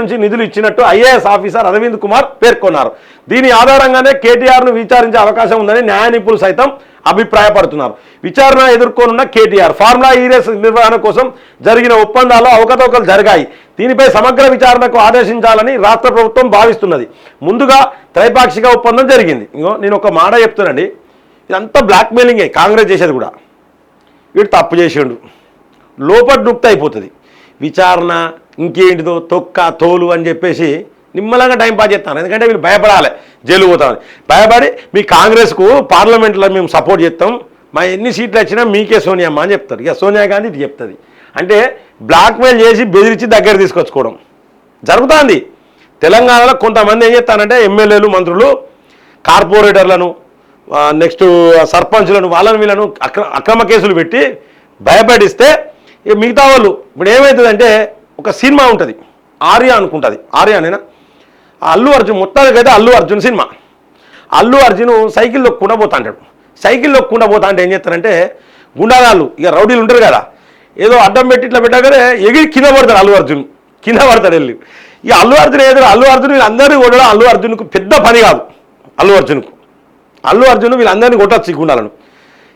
నుంచి నిధులు ఇచ్చినట్టు ఐఏఎస్ ఆఫీసర్ అరవింద్ కుమార్ పేర్కొన్నారు. దీని ఆధారంగానే కేటీఆర్ను విచారించే అవకాశం ఉందని న్యాయ నిపుణులు సైతం అభిప్రాయపడుతున్నారు. విచారణ ఎదుర్కొనున్న కేటీఆర్. ఫార్ములా ఈ రేస్ నిర్వహణ కోసం జరిగిన ఒప్పందాల్లో అవకతవకలు జరిగాయి. దీనిపై సమగ్ర విచారణకు ఆదేశించాలని రాష్ట్ర ప్రభుత్వం భావిస్తున్నది. ముందుగా త్రైపాక్షిక ఒప్పందం జరిగింది. ఇంకో నేను ఒక మాట చెప్తానండి ఇదంతా బ్లాక్మెయిలింగే. కాంగ్రెస్ చేసేది కూడా. వీడు తప్పు చేసిండు. లోపల డుక్త అయిపోతుంది. విచారణ ఇంకేంటిదో తొక్క తోలు అని చెప్పేసి నిమ్మలంగా టైం పాస్ చేస్తాను. ఎందుకంటే వీళ్ళు భయపడాలి జైలు పోతామని. భయపడి మీ కాంగ్రెస్కు పార్లమెంట్లో మేము సపోర్ట్ చేస్తాం. మా ఎన్ని సీట్లు వచ్చినా మీకే సోనియామ్మ అని చెప్తారు. ఇక సోనియా గాంధీ ఇది చెప్తుంది. అంటే బ్లాక్మెయిల్ చేసి బెదిరించి దగ్గర తీసుకొచ్చుకోవడం జరుగుతుంది. తెలంగాణలో కొంతమంది ఏం చేస్తానంటే ఎమ్మెల్యేలు మంత్రులు కార్పొరేటర్లను నెక్స్ట్ సర్పంచ్లను వాళ్ళను వీళ్ళను అక్ర అక్రమ కేసులు పెట్టి భయపడిస్తే ఇక మిగతా వాళ్ళు. ఇప్పుడు ఏమవుతుందంటే ఒక సినిమా ఉంటుంది. ఆర్య అనుకుంటుంది. ఆర్య అనేనా ఆ అల్లు అర్జున్ మొత్తానికి అయితే అల్లు అర్జున్ సినిమా. అల్లు అర్జున్ సైకిల్లో కుండబోతా అంటాడు సైకిల్లో కుండబోతా అంటే ఏం చేస్తారంటే గుండారాళ్ళు ఇక రౌడీలు ఉంటారు కదా ఏదో అడ్డం పెట్టి ఇట్లా పెట్టగానే ఎగిరి కింద పడతాడు అల్లు అర్జున్. కింద పడతాడు వెళ్ళి. ఇక అల్లు అర్జున్ ఏదో అల్లు అర్జున్ వీళ్ళందరినీ కొట్టడం అల్లు అర్జున్కు పెద్ద పని కాదు. అల్లు అర్జున్కు. అల్లు అర్జున్ వీళ్ళందరినీ కొట్టచ్చు ఈ గుండాలను.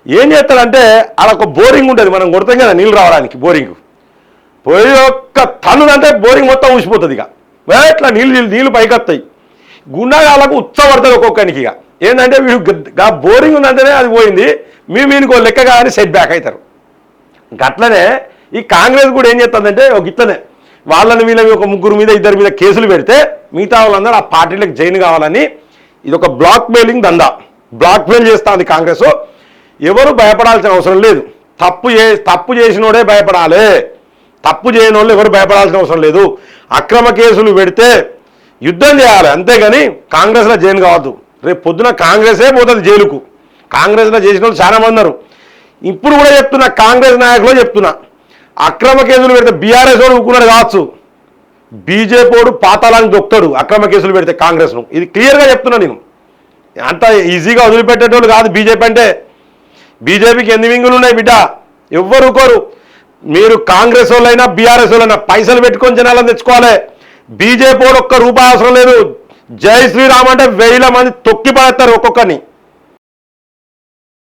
ఏం చేస్తాడంటే అలా ఒక బోరింగ్ ఉంటుంది మనం కొడతాం కదా నీళ్ళు రావడానికి బోరింగ్. పోయి ఒక్క తన్నుదంటే బోరింగ్ మొత్తం ఊసిపోతుంది ఇక. ఇట్లా నీళ్ళు నీళ్ళు నీళ్ళు పైకి వస్తాయి గుండాగాళ్ళకు ఉచ్చబడుతుంది ఇక. ఏంటంటే వీడు గ- బోరింగ్ ఉందంటేనే అది పోయింది. మీ మీనుకో లెక్క కానీ సెట్ బ్యాక్ అవుతారు గట్లనే ఈ కాంగ్రెస్ కూడా ఏం చేస్తుందంటే ఒక ఇట్లనే వాళ్ళని వీళ్ళని ఒక ముగ్గురు మీద ఇద్దరి మీద కేసులు పెడితే మిగతా వాళ్ళందరూ ఆ పార్టీలకు జైన్ కావాలని ఇది ఒక బ్లాక్ మెయిలింగ్ దందా. బ్లాక్ మెయిల్ చేస్తుంది కాంగ్రెస్. ఎవరు భయపడాల్సిన అవసరం లేదు. తప్పు చే తప్పు చేసినోడే భయపడాలి. తప్పు చేయని వాళ్ళు ఎవరు భయపడాల్సిన అవసరం లేదు. అక్రమ కేసులు పెడితే యుద్ధం చేయాలి. అంతేగాని కాంగ్రెస్లో జైలు కావద్దు. రేపు పొద్దున కాంగ్రెసే పోతుంది జైలుకు. కాంగ్రెస్లో చేసిన వాళ్ళు చాలామంది ఉన్నారు. ఇప్పుడు కూడా చెప్తున్నా కాంగ్రెస్ నాయకులు చెప్తున్నా. అక్రమ కేసులు పెడితే బీఆర్ఎస్ వాడు ఊరుకున్నాడు కావచ్చు. బీజేపీ వాడు పాతాళానికి దొక్కుతాడు అక్రమ కేసులు పెడితే కాంగ్రెస్ను. ఇది క్లియర్గా చెప్తున్నా నేను. అంత ఈజీగా వదిలిపెట్టేటోళ్ళు కాదు బీజేపీ అంటే. బీజేపీకి ఎన్ని వింగులు ఉన్నాయి బిడ్డ? ఎవ్వరు కోరు మీరు కాంగ్రెస్ వాళ్ళైనా బీఆర్ఎస్ వాళ్ళైనా పైసలు పెట్టుకొని జనాలను తెచ్చుకోవాలి. బీజేపీ ఒక్క రూపాయి అవసరం లేదు. జై శ్రీరామ్ అంటే వేల మంది తొక్కి పడేస్తారు ఒక్కొక్కరిని.